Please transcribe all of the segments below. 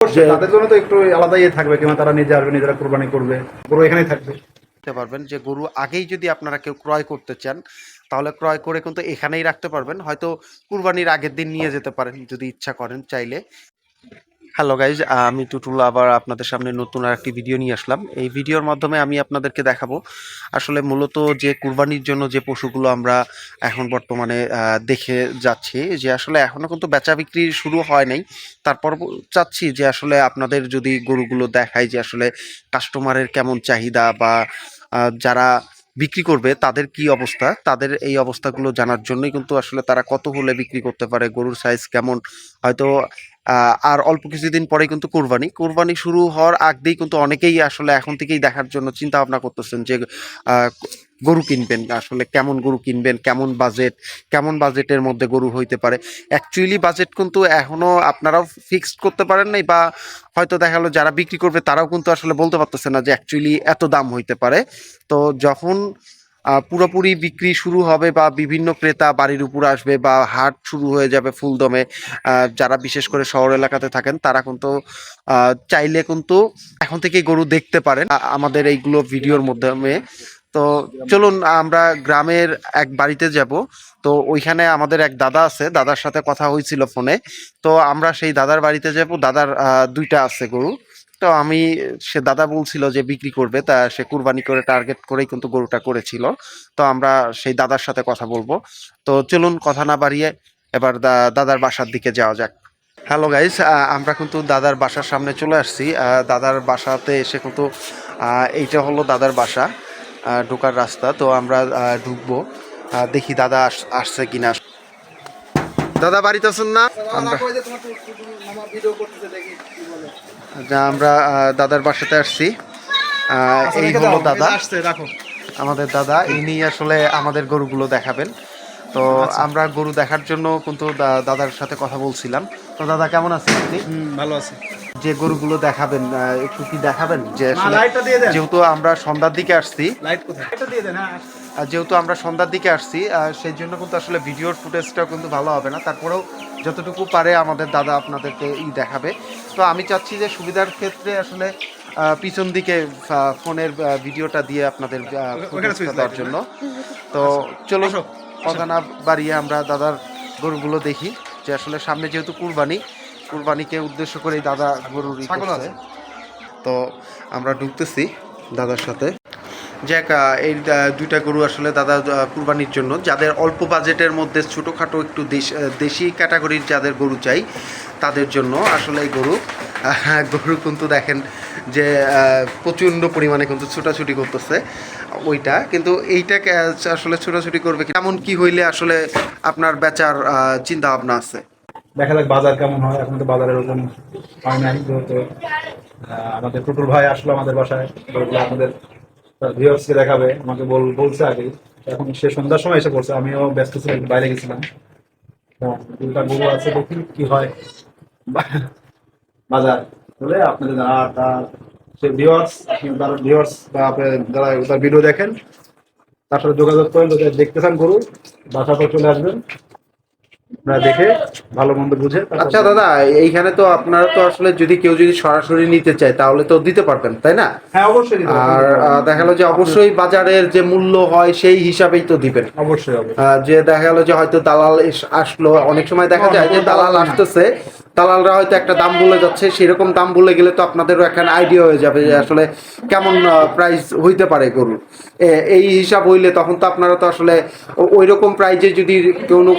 তাদের জন্য তো একটু আলাদা ইয়ে থাকবে, কিংবা তারা নিজে আসবে, নিজেরা কোরবানি করবে। গরু এখানেই থাকবে। রাখতে পারবেন যে গরু আগেই যদি আপনারা কেউ ক্রয় করতে চান, তাহলে ক্রয় করে কিন্তু এখানেই রাখতে পারবেন। হয়তো কুরবানির আগের দিন নিয়ে যেতে পারেন, যদি ইচ্ছা করেন চাইলে। হ্যালো গাইজ আমি টুটুল, আবার আপনাদের সামনে নতুন আর একটি ভিডিও নিয়ে আসলাম। এই ভিডিওর মাধ্যমে আমি আপনাদেরকে দেখাবো আসলে মূলত যে কুরবানির জন্য যে পশুগুলো আমরা এখন বর্তমানে দেখে যাচ্ছি যে আসলে এখনও কিন্তু বেচা বিক্রি শুরু হয় নাই। তারপর চাচ্ছি যে আসলে আপনাদের যদি গরুগুলো দেখায় যে আসলে কাস্টমারের কেমন চাহিদা বা যারা বিক্রি করবে তাদের কি অবস্থা, তাদের এই অবস্থাগুলো জানার জন্যই কিন্তু আসলে তারা কত হলে বিক্রি করতে পারে, গরুর সাইজ কেমন। হয়তো আর অল্প কিছুদিন পরে কিন্তু কোরবানি। কোরবানি শুরু হওয়ার আগেই কিন্তু অনেকেই আসলে এখন থেকেই দেখার জন্য চিন্তা ভাবনা করতেছেন যে গরু কিনবেন, আসলে কেমন গরু কিনবেন, কেমন বাজেট কেমন বাজেটের মধ্যে গরু হইতে পারে। অ্যাকচুয়ালি বাজেট কিন্তু এখনও আপনারাও ফিক্সড করতে পারেন নাই বা হয়তো দেখা গেলো যারা বিক্রি করবে তারাও কিন্তু আসলে বলতে পারতেছে না যে অ্যাকচুয়ালি এত দাম হইতে পারে। তো যখন পুরোপুরি বিক্রি শুরু হবে বা বিভিন্ন ক্রেতা বাড়ির উপর আসবে বা হাট শুরু হয়ে যাবে ফুলদমে যারা বিশেষ করে শহর এলাকাতে থাকেন, তারা কিন্তু চাইলে কিন্তু এখন থেকেই গরু দেখতে পারেন আমাদের এইগুলো ভিডিওর মাধ্যমে। তো চলুন, আমরা গ্রামের এক বাড়িতে যাব। তো ওইখানে আমাদের এক দাদা আছে, দাদার সাথে কথা হয়েছিল ফোনে। তো আমরা সেই দাদার বাড়িতে যাব, দাদার দুইটা আছে গরু। তো আমি, সে দাদা বলছিল যে বিক্রি করবে, তা সে কুরবানি করে টার্গেট করেই কিন্তু গরুটা করেছিল। তো আমরা সেই দাদার সাথে কথা বলব। তো চলুন কথা না বাড়িয়ে এবার দাদার বাসার দিকে যাওয়া যাক। হ্যালো গাইস আমরা কিন্তু দাদার বাসার সামনে চলে আসছি। দাদার বাসাতে এসে কিন্তু এইটা হলো দাদার বাসা ঢোকার রাস্তা। তো আমরা ঢুকবো। দেখি দাদা আস- আসছে কিনা। দাদা বাড়িতে আছেন না? আমরা আচ্ছা, আমরা দাদার বাসাতে আসছি। এই হলো দাদা। আমাদের দাদা ইনি আসলে আমাদের গরুগুলো দেখাবেন। তো আমরা গরু দেখার জন্য কিন্তু দাদার সাথে কথা বলছিলাম। তো দাদা কেমন আছেন আপনি? ভালো আছে। যে গরুগুলো দেখাবেন একটু কি দেখাবেন? যে যেহেতু আমরা সন্ধ্যার দিকে আসছি। লাইট কোথায়? দিয়ে দেন হ্যাঁ যেহেতু আমরা সন্ধ্যার দিকে আসছি সেই জন্য কিন্তু আসলে ভিডিওর ফুটেজটাও কিন্তু ভালো হবে না। তারপরেও যতটুকু পারে আমাদের দাদা আপনাদেরকে ই দেখাবে। তো আমি চাচ্ছি যে সুবিধার ক্ষেত্রে আসলে পিছন দিকে ফোনের ভিডিওটা দিয়ে আপনাদের দেওয়ার জন্য। তো চলো কথা না বাড়িয়ে আমরা দাদার গরুগুলো দেখি। যে আসলে সামনে যেহেতু কুরবানি কুরবানিকে উদ্দেশ্য করে দাদা গরুর। তো আমরা ঢুকতেছি দাদার সাথে। আহ, এই দুইটা গরু আসলে দাদা কুরবানির জন্য। যাদের অল্প বাজেটের মধ্যে ছোটোখাটো একটু দেশ- দেশি ক্যাটাগরির যাদের গরু চাই তাদের জন্য আসলে এই গরু গরু কিন্তু দেখেন যে প্রচণ্ড পরিমাণে কিন্তু ছোটাছুটি করতেছে ওইটা। কিন্তু এইটা আসলে ছোটাছুটি করবে কেমন কি হইলে আসলে আপনার বেচার চিন্তা ভাবনা আছে? দেখা যাক বাজার কেমন হয়। এখন তো বাজারে ওরকম হয় নাই যেহেতু আমাদের টুটুল ভাই আসলো আমাদের বাসায়। আমাদের ভিউয়ার্সকে দেখাবে, আমাকে বল, বলছে আগে। এখন সে সন্ধ্যার সময় এসে পড়ছে, আমিও ব্যস্ত ছিলাম বাইরে গেছিলাম। দুটা গরু আছে দেখি কি হয়। বাজার বলে আপনাদের যারা তার সে ভিউয়ার্স তার ভিউয়ার্স বা যারা তার ভিডিও দেখেন, তার সাথে যোগাযোগ করেন দেখতে চান গরু বাসা পর চলে আসবেন। আপনারা দেখে ভালো মন্দ বুঝে আচ্ছা দাদা এইখানে তো আপনারা তো আসলে যদি কেউ যদি সরাসরি নিতে চায় তাহলে তো দিতে পারবেন তাই না? হ্যাঁ অবশ্যই আর দেখা গেলো যে অবশ্যই বাজারের যে মূল্য হয় সেই হিসাবেই তো দিবেন। অবশ্যই অবশ্যই। যে দেখা গেলো যে হয়তো দালাল আসলো অনেক সময় দেখা যায় যে দালাল আসতেছে দালালরা হয়তো একটা দাম বলে যাচ্ছে সেরকম দাম বলে গেলে তো আপনাদেরও একটা আইডিয়া হয়ে যাবে যে আসলে কেমন প্রাইস হইতে পারে গরু এ- এই হিসাব হইলে তখন তো আপনারা তো আসলে ওই রকম প্রাইজে যদি কোনো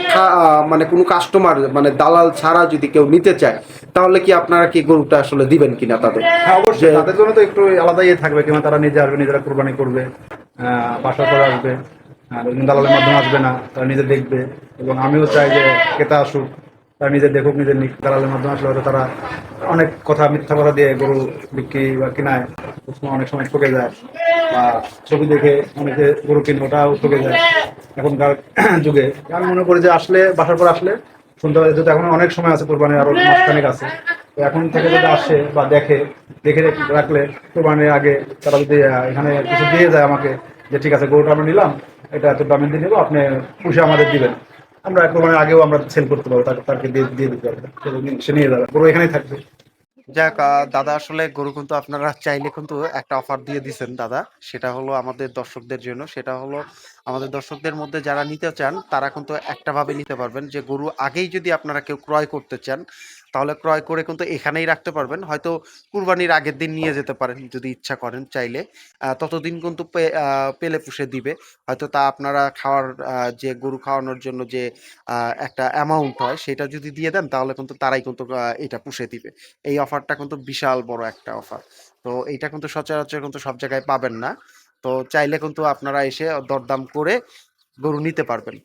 মানে কোনো কাস্টমার মানে দালাল ছাড়া যদি কেউ নিতে চায় তাহলে কি আপনারা কি গরুটা আসলে দিবেন কিনা তাদের? হ্যাঁ অবশ্যই। তাদের জন্য তো একটু আলাদা ইয়ে থাকবে কিংবা তারা নিজে আসবে নিজেরা কোরবানি করবে আহ, বাসা করে আসবে দালালের মাধ্যমে আসবে না তারা নিজে দেখবে। এবং আমিও চাই যে ক্রেতা আসুক তারা নিজে দেখুক নিজের দালালের মাধ্যমে আসলে হয়তো তারা অনেক কথা, মিথ্যা কথা দিয়ে গরু বিক্রি বা কিনায়। অনেক সময় ঠকে যায়। বা ছবি দেখে অনেকে গরু কিনে, ওটাও ঠকে যায়। এখনকার যুগে। আমি মনে করি যে আসলে, বাসার পর আসলে শুনতে পারে যেহেতু এখন অনেক সময় আছে কোরবানির আরও মাসখানেক আছে। তো এখন থেকে যদি আসে বা দেখে দেখে রাখলে কোরবানির আগে তারা যদি এখানে কিছু দিয়ে যায় আমাকে, যে ঠিক আছে, গরুটা আমরা নিলাম, এটা এত দামে দিয়ে দেবো আপনি পুষে আমাদের দিবেন। আমরা কোরবানির আগেও আমরা সেল করতে পারব তাকে তাকে দিয়ে দিয়ে দিতে পারব। সে- নিয়ে যাবে গরু এখানেই থাকবে। যাক দাদা আসলে গরু কিন্তু আপনারা চাইলে কিন্তু একটা অফার দিয়ে দিচ্ছেন দাদা। সেটা হলো আমাদের দর্শকদের জন্য, সেটা হলো আমাদের দর্শকদের মধ্যে যারা নিতে চান, তারা কিন্তু একটা ভাবে নিতে পারবেন যে গরু আগেই যদি আপনারা কেউ ক্রয় করতে চান তাহলে ক্রয় করে কিন্তু এখানেই রাখতে পারবেন। হয়তো কুরবানির আগের দিন নিয়ে যেতে পারেন যদি ইচ্ছা করেন চাইলে। ততদিন কিন্তু পেলে পুষে দিবে। হয়তো তা আপনারা খাওয়ার যে গরু খাওয়ানোর জন্য যে একটা অ্যামাউন্ট হয় সেটা যদি দিয়ে দেন তাহলে কিন্তু তারাই কিন্তু এটা পুষে দিবে। এই অফারটা কিন্তু বিশাল বড় একটা অফার তো এইটা কিন্তু সচরাচর কিন্তু সব জায়গায় পাবেন না। তো চাইলে কিন্তু আপনারা এসে দরদাম করে গরু নিতে পারবেন।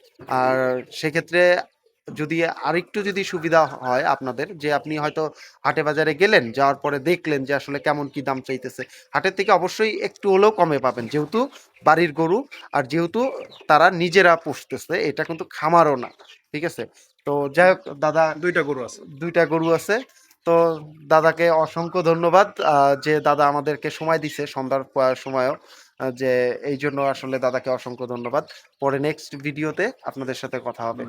আর সেক্ষেত্রে যদি আরেকটু যদি সুবিধা হয় আপনাদের যে আপনি হয়তো হাটে বাজারে গেলেন যাওয়ার পরে দেখলেন যে আসলে কেমন কি দাম চাইতেছে হাটের থেকে অবশ্যই একটু হলেও কমে পাবেন। যেহেতু বাড়ির গরু আর যেহেতু তারা নিজেরা পুষতেছে এটা কিন্তু খামারও না ঠিক আছে? তো যাই হোক দাদা দুইটা গরু আছে। দুইটা গরু আছে। তো দাদাকে অসংখ্য ধন্যবাদ যে দাদা আমাদেরকে সময় দিছে সন্ধ্যার সময়ও যে এই জন্য আসলে দাদাকে অসংখ্য ধন্যবাদ। পরে নেক্সট ভিডিওতে আপনাদের সাথে কথা হবে।